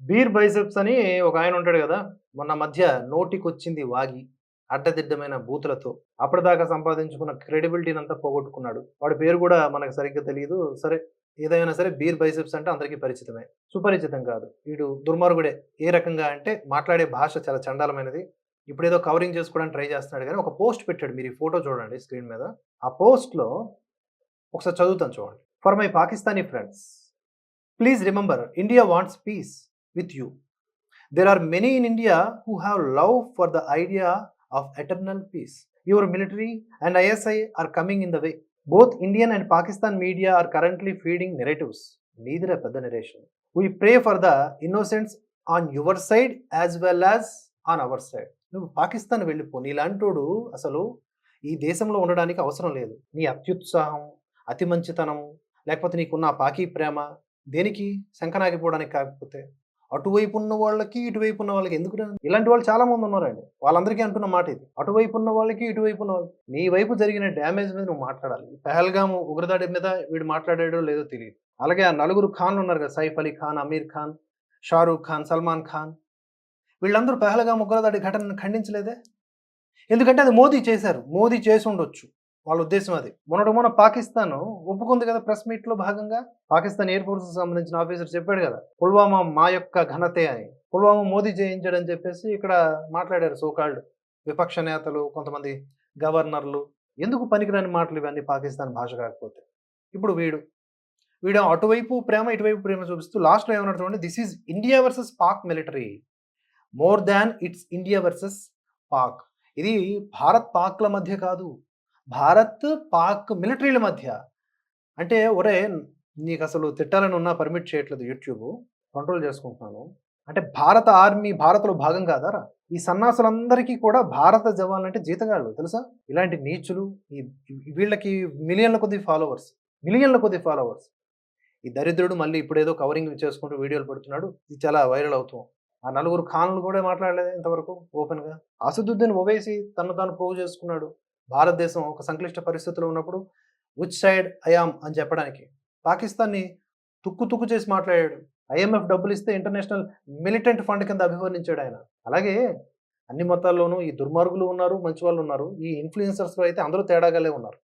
Beer biceps అని ఒక ఆయన ఉంటాడు కదా మొన్న మధ్య నోటికొచ్చింది వాగి అడ్డదిడ్డమైన బూతులతో. అప్పటిదాకా సంపాదించుకున్న క్రెడిబిలిటీని అంతా పోగొట్టుకున్నాడు. వాడి పేరు కూడా మనకు సరిగ్గా తెలియదు సరే ఏదైనా సరే బీర్ బైసెప్స్ అంటే అందరికీ పరిచితమే. సుపరిచితం కాదు. వీడు దుర్మార్గుడే. ఏ రకంగా అంటే మాట్లాడే భాష చాలా చండాలమైనది. ఇప్పుడు ఏదో కవరింగ్ చేసుకోవడానికి ట్రై చేస్తున్నాడు కానీ ఒక పోస్ట్ పెట్టాడు మీరు ఈ ఫోటో చూడండి స్క్రీన్ మీద. ఆ పోస్ట్లో ఒకసారి చదువుతాను చూడండి. For my Pakistani friends please remember India wants peace. With you. There are many in India who have love for the idea of eternal peace. Your military and ISI are coming in the way. Both Indian and Pakistan media are currently feeding narratives. Neither a the narration. We pray for the innocents on your side as well as on our side. నువ్వు పాకిస్తాన్ వెళ్ళిపో నీలాంటోడు అసలు ఈ దేశంలో ఉండడానికి అవసరం లేదు నీ అత్యుత్సాహం అతి మంచితనం లేకపోతే నీకున్న ఆ పాకీ ప్రేమ దేనికి శంకనాగిపోవడానికి కాకపోతే అటువైపు ఉన్న వాళ్ళకి ఇటువైపు ఉన్న వాళ్ళకి ఎందుకు ఇలాంటి వాళ్ళు చాలా మంది ఉన్నారండి. వాళ్ళందరికీ అంటున్న మాట ఇది. అటువైపు ఉన్న వాళ్ళకి ఇటువైపు ఉన్న వాళ్ళకి. నీ వైపు జరిగిన డ్యామేజ్ మీద నువ్వు మాట్లాడాలి. పహల్గాము ఉగ్రదాడి మీద వీడు మాట్లాడాడో లేదో తెలియదు. అలాగే ఆ నలుగురు ఖాన్లు ఉన్నారు కదా సైఫ్ అలీ ఖాన్ అమీర్ ఖాన్ షారూఖ్ ఖాన్ సల్మాన్ ఖాన్. వీళ్ళందరూ పెహల్గాం ఉగ్రదాడి ఘటనను ఖండించలేదే? ఎందుకంటే అది మోదీ చేశారు. మోదీ చేసి ఉండొచ్చు. వాళ్ళ ఉద్దేశం అది. మొన్నటి మొన్న పాకిస్తాన్ ఒప్పుకుంది కదా ప్రెస్ మీట్లో భాగంగా? పాకిస్తాన్ ఎయిర్ ఫోర్స్ సంబంధించిన ఆఫీసర్ చెప్పాడు కదా పుల్వామా మా యొక్క ఘనతే అని. పుల్వామా మోదీ జయించాడని చెప్పేసి ఇక్కడ మాట్లాడారు సోకాళ్ళు విపక్ష నేతలు కొంతమంది గవర్నర్లు. ఎందుకు పనికిరాని మాటలు ఇవన్నీ పాకిస్తాన్ భాష కాకపోతే? ఇప్పుడు వీడు వీడు అటువైపు ప్రేమ ఇటువైపు ప్రేమ చూపిస్తూ లాస్ట్లో ఏమన్నాడు చూడండి this is India versus Pak military more than it's India versus Pak. ఇది భారత్ పాక్ల మధ్య కాదు. భారత్ పాక్ మిలిటరీల మధ్య. అంటే ఒరే నీకు అసలు తిట్టాలని ఉన్నా పర్మిట్ చేయట్లేదు యూట్యూబ్. కంట్రోల్ చేసుకుంటున్నాను. అంటే భారత ఆర్మీ భారత్లో భాగం కాదారా? ఈ సన్నాసులందరికీ కూడా భారత జవాన్లు అంటే జీతగాళ్ళు తెలుసా? ఇలాంటి నీచులు ఈ వీళ్ళకి మిలియన్ల కొద్ది ఫాలోవర్స్ మిలియన్ల కొద్ది ఫాలోవర్స్. ఈ దరిద్రుడు మళ్ళీ ఇప్పుడేదో కవరింగ్ చేసుకుంటూ వీడియోలు పెడుతున్నాడు. ఇది చాలా వైరల్ అవుతాం. ఆ నలుగురు ఖాన్లు కూడా మాట్లాడలేదు ఇంతవరకు ఓపెన్గా. అసదుద్దీన్ ఓవేసి తను తాను ప్రూవ్ చేసుకున్నాడు. భారతదేశం ఒక సంక్లిష్ట పరిస్థితిలో ఉన్నప్పుడు విచ్ సైడ్ అయామ్ అని చెప్పడానికి. పాకిస్తాన్ని తుక్కు తుక్కు చేసి మాట్లాడాడు. ఐఎంఎఫ్ డబ్బులు ఇస్తే ఇంటర్నేషనల్ మిలిటెంట్ ఫండ్ కింద అభివర్ణించాడు ఆయన. అలాగే అన్ని మతాల్లోనూ ఈ దుర్మార్గులు ఉన్నారు మంచి వాళ్ళు ఉన్నారు. ఈ ఇన్ఫ్లుయెన్సర్స్లో అయితే అందరూ తేడాగాలే ఉన్నారు.